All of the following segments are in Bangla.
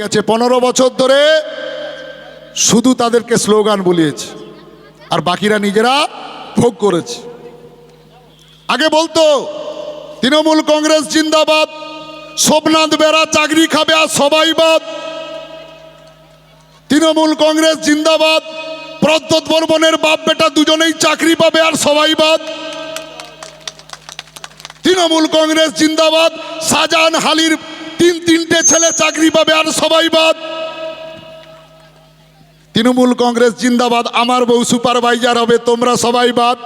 গেছে পনেরো বছর ধরে শুধু তাদেরকে স্লোগান বলিয়েছে, আর বাকিরা নিজেরা ভোগ করেছে। আগে বলতো, তৃণমূল কংগ্রেস জিন্দাবাদ, সোমনাথ বেড়া চাকরি খাবে আর সবাই বাদ। তৃণমূল কংগ্রেস জিন্দাবাদ প্রদ্যোৎ বর্মনের বাপ বেটা দুজনেই চাকরি পাবে আর সবাই বাদ। তৃণমূল কংগ্রেস জিন্দাবাদ, শাহজাহান হালির তিন তিনটে ছেলে চাকরি পাবে আর সবাই বাদ। তৃণমূল কংগ্রেস জিন্দাবাদ, আমার বউ সুপারভাইজার হবে, তোমরা সবাই বাদ।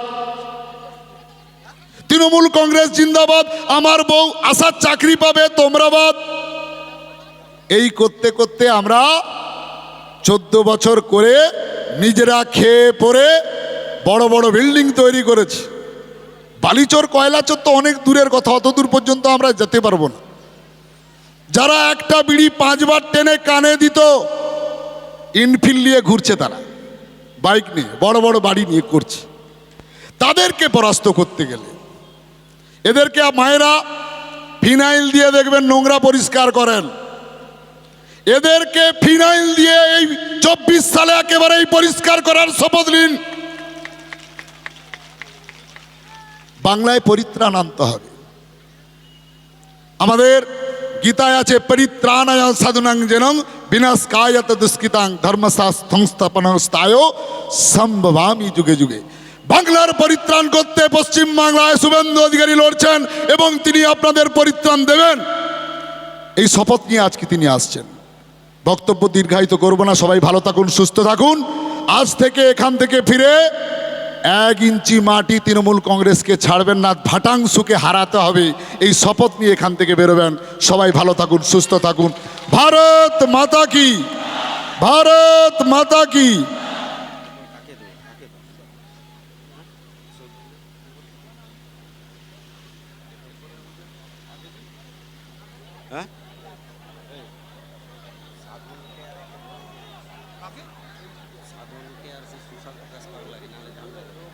তৃণমূল কংগ্রেস জিন্দাবাদ, আমার বউ আসার চাকরি পাবে, তোমরা বাদ। এই করতে করতে আমরা চোদ্দ বছর করে নিজেরা খেয়ে পরে বড় বড় বিল্ডিং তৈরি করেছি। বালিচর, কয়লাচর তো অনেক দূরের কথা অত দূর পর্যন্ত আমরা যেতে পারব না। যারা একটা বিড়ি পাঁচবার টেনে কানে দিত ইনফিল নিয়ে ঘুরছে তারা। বাইক নিয়ে, বড় বড় বাড়ি নিয়ে করছে। তাদেরকে পরাস্ত করতে গেলে, এদেরকে মায়েরা ফিনাইল দিয়ে দেখবেন নোংরা পরিষ্কার করেন। এদেরকে ফিনাইল দিয়ে এই চব্বিশ সালে একেবারেই পরিষ্কার করার শপথ নিন। বাংলায় পরিত্রাণ আনতে হবে। আমাদের গীতায় আছে পরিত্রাণায় সাধুনাং জনং বিনাশ কায়ত দুষ্কৃতাং ধর্মসংস্থাপন স্থায় সম্ভবামি যুগে যুগে বাংলার পরিত্রাণ করতে পশ্চিম বাংলায় শুভেন্দু অধিকারী লড়ছেন এবং তিনি আপনাদের পরিত্রাণ দেবেন এই শপথ নিয়ে আজকে তিনি আসছেন। বক্তব্য দীর্ঘায়িত করব না, সবাই ভালো থাকুন, সুস্থ থাকুন। আজ থেকে এখান থেকে ফিরে এক ইঞ্চি মাটি তৃণমূল কংগ্রেসকে ছাড়বেন না ভাটাংশুকে হারাতে হবে। এই শপথ নিয়ে এখান থেকে বেরোবেন। সবাই ভালো থাকুন, সুস্থ থাকুন। ভারত মাতা কি? ভারত মাতা কি?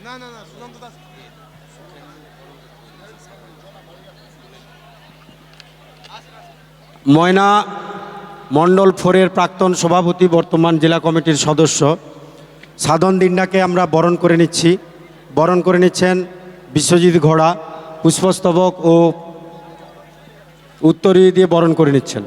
না। না না সুশান্ত দাস ময়না মণ্ডল ফোরের প্রাক্তন সভাপতি বর্তমান জেলা কমিটির সদস্য। সাধন দিন্ডাকে আমরা বরণ করে নিচ্ছি। বরণ করে নিচ্ছেন বিশ্বজিৎ ঘোড়া পুষ্পস্তবক ও উত্তরী দিয়ে বরণ করে নিচ্ছেন।